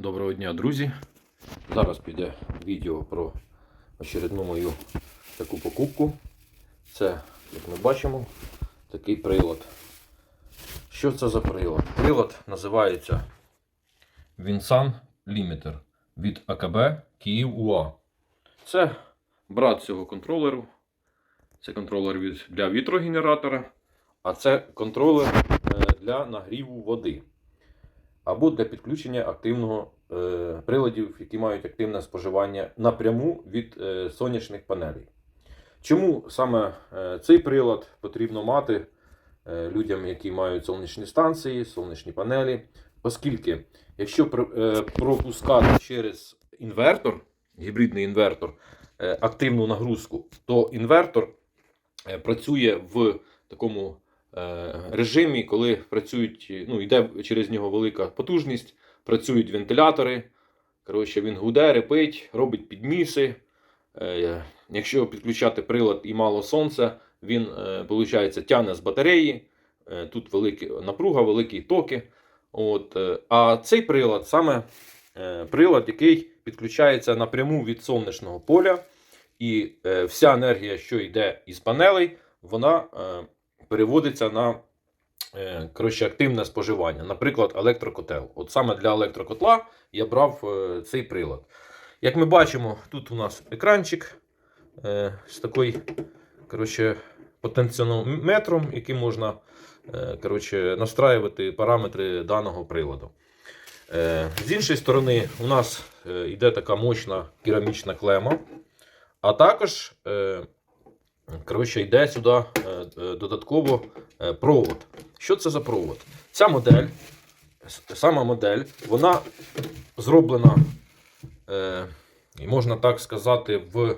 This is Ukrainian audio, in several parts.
Доброго дня, друзі! Зараз піде відео про очередну мою таку покупку. Це, як ми бачимо, такий прилад. Що це за прилад? Прилад називається Vinsan Limiter від АКБ Київ УА. Це брат цього контролеру. Це контролер для вітрогенератора, а це контролер е, для нагріву води або для підключення активного е, приладів, які мають активне споживання напряму від е, сонячних панелей. Чому саме е, цей прилад потрібно мати е, людям, які мають сонячні станції, сонячні панелі? Оскільки, якщо е, пропускати через інвертор, гібридний інвертор, е, активну нагрузку, то інвертор е, працює в такому режимі, коли працюють, ну, йде через нього велика потужність, працюють вентилятори. Коротше, він гуде, репить, робить підміси. Е, Якщо підключати прилад і мало сонця, він, виходить, тягне з батареї. Е, Тут велика напруга, великі токи. От, е, а цей прилад саме е, прилад, який підключається напряму від сонячного поля, і е, вся енергія, що йде із панелей, вона е, переводиться на е, коротше, активне споживання, наприклад, електрокотел. От саме для електрокотла я брав е, цей прилад. Як ми бачимо, тут у нас екранчик е, з такою коротше, потенціометром, яким можна коротше, настраювати параметри даного приладу. З іншої сторони, у нас йде така мощна керамічна клема, а також коротше, йде сюди е, е, додатково е, провод. Що це за провод? Ця модель, сама модель, вона зроблена, можна так сказати, в,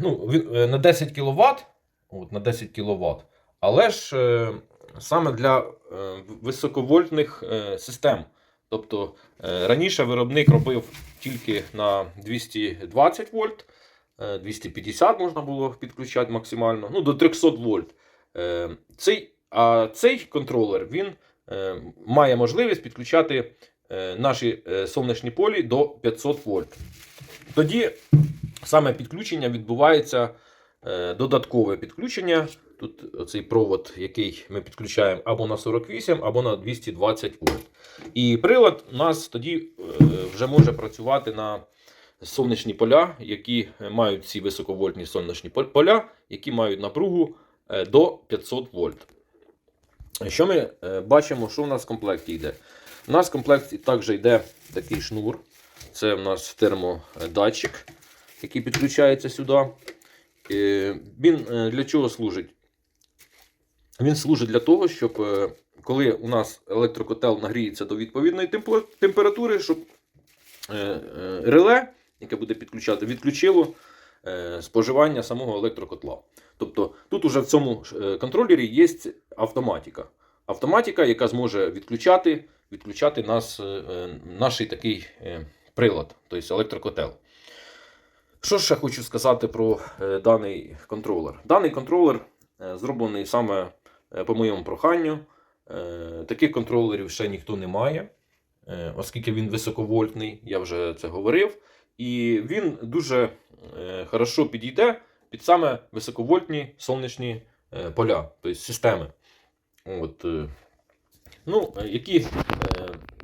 ну, на 10 кВт. От, на 10 кВт. Але ж саме для високовольтних систем. Тобто раніше виробник робив тільки на 220 вольт, 250 можна було підключати максимально, ну до 300 вольт. Е, Цей, а цей контролер він е, має можливість підключати е, наші е, сонячні полі до 500 вольт. Тоді саме підключення відбувається е, додаткове підключення. Тут оцей провод, який ми підключаємо або на 48, або на 220 вольт. І прилад у нас тоді е, вже може працювати на сонячні поля, які мають ці високовольтні сонячні поля, які мають напругу е, до 500 вольт. Що ми е, бачимо, що в нас в комплекті йде? У нас в комплекті також йде такий шнур. Це в нас термодатчик, який підключається сюди. Е, Він е, для чого служить? Він служить для того, щоб е, коли у нас електрокотел нагріється до відповідної температури, щоб е, е, реле, яке буде підключати, відключило е, споживання самого електрокотла. Тобто тут уже в цьому е, контролері є автоматика. Автоматика, яка зможе відключати, відключати нас, е, наш такий прилад, тобто електрокотел. Що ще хочу сказати про даний контролер? Даний контролер зроблений саме по моєму проханню. Таких контролерів ще ніхто не має, оскільки він високовольтний, я вже це говорив. І він дуже е, хорошо підійде під саме високовольтні сонячні е, поля, тобто системи. От, е, ну, які,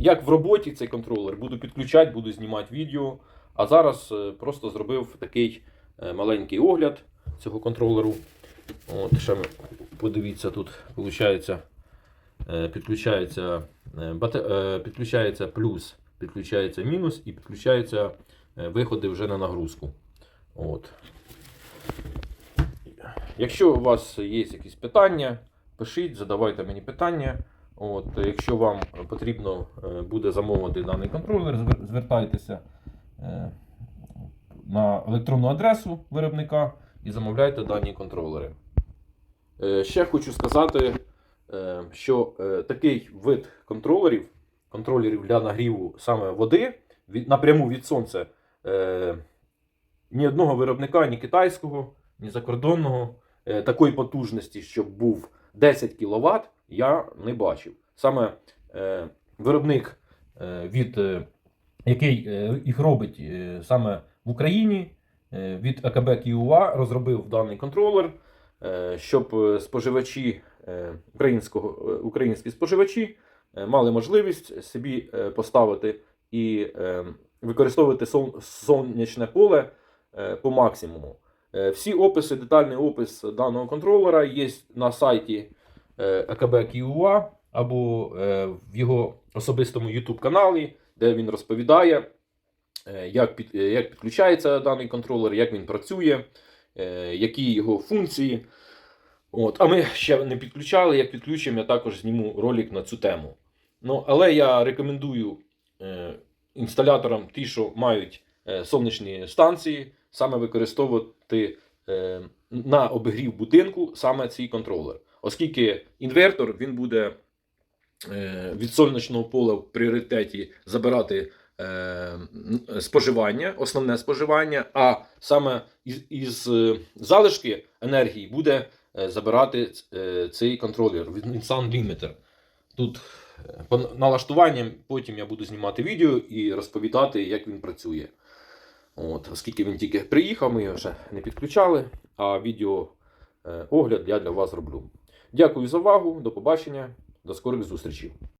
як в роботі цей контролер, буду підключати, буду знімати відео. А зараз просто зробив такий маленький огляд цього контролеру. От, ще подивіться, тут виходить, підключається, підключається плюс, підключається мінус і підключаються е, виходи вже на нагрузку. От. Якщо у вас є якісь питання, пишіть, задавайте мені питання. От, якщо вам потрібно е, буде замовити даний контролер, звертайтеся е, на електронну адресу виробника і замовляйте дані контролери. Е, Ще хочу сказати, е, що е, такий вид контролерів, контролерів для нагріву саме води напряму від сонця, е, ні одного виробника, ні китайського, ні закордонного е, такої потужності, щоб був 10 кВт, я не бачив. Саме е, виробник е, від е, який е, їх робить е, саме в Україні. Е, Від АКБ QA розробив даний контролер, е, щоб е, споживачі е, українського, е, українські споживачі е, мали можливість собі поставити і використовувати сон- сонячне поле е, по максимуму. Е, Всі описи, детальний опис даного контролера є на сайті е, АКБ QA або е, в його особистому YouTube каналі, де він розповідає, е, як, під, е, як підключається даний контролер, як він працює, е, які його функції. От. А ми ще не підключали. Як підключимо, я також зніму ролик на цю тему. Ну, але я рекомендую е, інсталяторам, ті, що мають е, сонячні станції, саме використовувати е, на обігрів будинку саме цей контролер. Оскільки інвертор він буде е, від сонячного поля в пріоритеті забирати споживання, основне споживання, а саме із, із залишки енергії буде забирати цей контролер від Nissan Limiter. Тут по налаштуванням потім я буду знімати відео і розповідати, як він працює. От, оскільки він тільки приїхав, ми його ще не підключали, а відео е, огляд я для вас роблю. Дякую за увагу, до побачення, до скорих зустрічей.